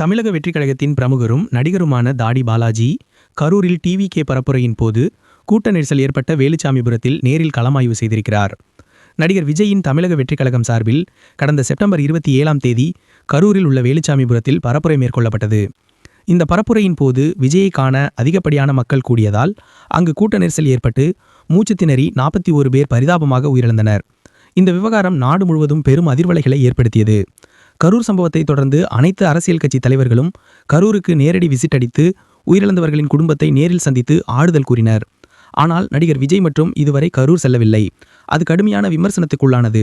தமிழக வெற்றிக் கழகத்தின் பிரமுகரும் நடிகருமான தாடி பாலாஜி கரூரில் டிவிகே பரப்புரையின் போது கூட்ட நெரிசல் ஏற்பட்ட வேலுச்சாமிபுரத்தில் நேரில் களமாய்வு செய்திருக்கிறார். நடிகர் விஜயின் தமிழக வெற்றிக் கழகம் சார்பில் கடந்த செப்டம்பர் இருபத்தி ஏழாம் தேதி கரூரில் உள்ள வேலுச்சாமிபுரத்தில் பரப்புரை மேற்கொள்ளப்பட்டது. இந்த பரப்புரையின் போது விஜயை காண அதிகப்படியான மக்கள் கூடியதால் அங்கு கூட்ட நெரிசல் ஏற்பட்டு மூச்சு திணறி நாற்பத்தி ஒரு பேர் பரிதாபமாக உயிரிழந்தனர். இந்த விவகாரம் நாடு முழுவதும் பெரும் அதிர்வலைகளை ஏற்படுத்தியது. கரூர் சம்பவத்தை தொடர்ந்து அனைத்து அரசியல் கட்சி தலைவர்களும் கரூருக்கு நேரடி விசிட் அடித்து உயிரிழந்தவர்களின் குடும்பத்தை நேரில் சந்தித்து ஆறுதல் கூறினர். ஆனால் நடிகர் விஜய் மற்றும் இதுவரை கரூர் செல்லவில்லை. அது கடுமையான விமர்சனத்துக்குள்ளானது.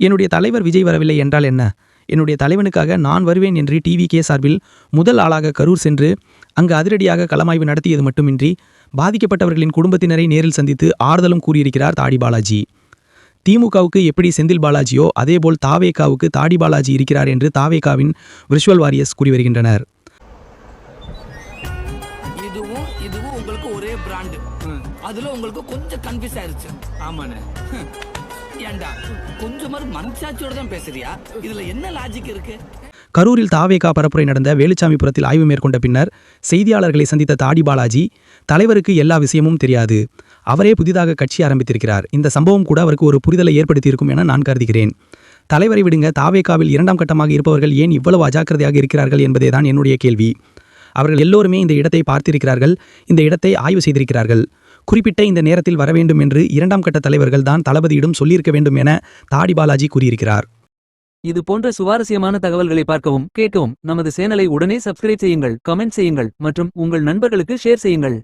என்னுடைய தலைவர் விஜய் வரவில்லை என்றால் என்ன? என்னுடைய தலைவனுக்காக நான் வருவேன் என்று டிவி கே சார்பில் முதல் ஆளாக கரூர் சென்று அங்கு அதிரடியாக களமாய்வு நடத்தியது மட்டுமின்றி பாதிக்கப்பட்டவர்களின் குடும்பத்தினரை நேரில் சந்தித்து ஆறுதலும் கூறியிருக்கிறார் தாடி பாலாஜி. திமுகவுக்கு எப்படி செந்தில் பாலாஜியோ அதேபோல் தாவேகாவுக்கு தாடி பாலாஜி இருக்கிறார் என்று தாவேகாவின் விர்ச்சுவல் வாரியர்ஸ் கூறி வருகின்றனர். இதுவும் இதுவும் உங்களுக்கு ஒரே பிராண்டு அதுல உங்களுக்கு கொஞ்சம் கன்ஃபியூஸ் ஆயிருச்சு. ஆமாண்ணே. ஏன்டா கொஞ்சமாவது மனசாட்சியோட தான் பேசுறியா? இதுல என்ன லாஜிக் இருக்கு? கரூரில் தாவேகா பரப்புரை நடந்த வேலுச்சாமிபுரத்தில் ஆய்வு மேற்கொண்ட பின்னர் செய்தியாளர்களை சந்தித்த தாடி பாலாஜி தலைவருக்கு எல்லா விஷயமும் தெரியாது. அவரே புதிதாக கட்சி ஆரம்பித்திருக்கிறார். இந்த சம்பவம் கூட அவருக்கு ஒரு புரிதலை ஏற்படுத்தியிருக்கும் என நான் கருதுகிறேன். தலைவரை விடுங்க. தாவேகாவில் இரண்டாம் கட்டமாக இருப்பவர்கள் ஏன் இவ்வளவு அஜாக்கிரதையாக இருக்கிறார்கள் என்பதே தான் என்னுடைய கேள்வி. அவர்கள் எல்லோருமே இந்த இடத்தை பார்த்திருக்கிறார்கள். இந்த இடத்தை ஆய்வு செய்திருக்கிறார்கள். குறிப்பிட்ட இந்த நேரத்தில் வர வேண்டும் என்று இரண்டாம் கட்ட தலைவர்கள் தான் தளபதியிடம் சொல்லியிருக்க வேண்டும் என தாடி பாலாஜி கூறியிருக்கிறார். இது போன்ற சுவாரஸ்யமான தகவல்களை பார்க்கவும் கேட்கவும் நமது சேனலை உடனே சப்ஸ்கிரைப் செய்யுங்கள் கமெண்ட் செய்யுங்கள் மற்றும் உங்கள் நண்பர்களுக்கு ஷேர் செய்யுங்கள்.